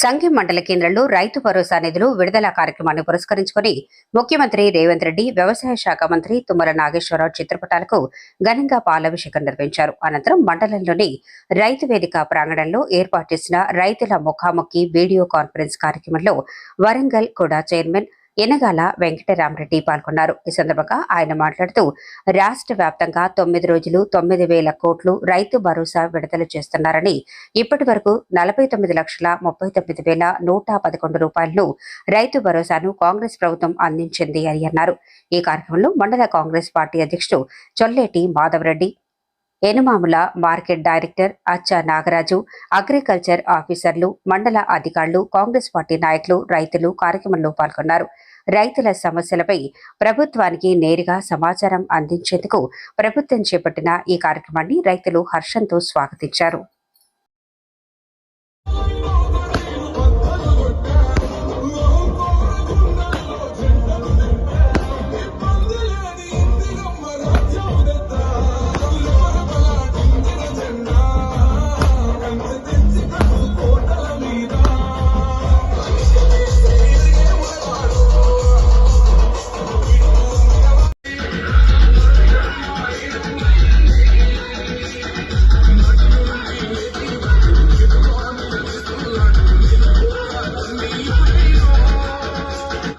సంఘం మండల కేంద్రంలో రైతు భరోసా నిధులు విడుదల కార్యక్రమాన్ని పురస్కరించుకుని ముఖ్యమంత్రి రేవంత్ రెడ్డి వ్యవసాయ శాఖ మంత్రి తుమ్మల నాగేశ్వరరావు చిత్రపటాలకు ఘనంగా పాలాభిషేకం నిర్వహించారు. అనంతరం మండలంలోని రైతు వేదిక ప్రాంగణంలో ఏర్పాటు చేసిన రైతుల ముఖాముఖి వీడియో కాన్ఫరెన్స్ కార్యక్రమంలో వరంగల్ కూడా చైర్మన్ ఎనగాల వెంకటరామరెడ్డి పాల్గొన్నారు. ఈ సందర్భంగా ఆయన మాట్లాడుతూ రాష్ట్ర వ్యాప్తంగా తొమ్మిది రోజులు తొమ్మిది వేల కోట్లు రైతు భరోసా విడుదల చేస్తున్నారని ఇప్పటి వరకు నలభై తొమ్మిది లక్షల ముప్పై తొమ్మిది వేల నూట పదకొండు రూపాయలను రైతు భరోసాను కాంగ్రెస్ ప్రభుత్వం అందించింది అని అన్నారు. ఈ కార్యక్రమంలో మండల కాంగ్రెస్ పార్టీ అధ్యక్షుడు Cholleti Madhavareddy Enumamula market director Achcha Nagaraju agriculture ఆఫీసర్లు మండల అధికారులు కాంగ్రెస్ పార్టీ నాయకులు రైతులు కార్యక్రమంలో పాల్గొన్నారు. రైతుల సమస్యలపై ప్రభుత్వానికి నేరుగా సమాచారం అందించేందుకు ప్రభుత్వం చేపట్టిన ఈ కార్యక్రమాన్ని రైతులు హర్షంతో స్వాగతించారు.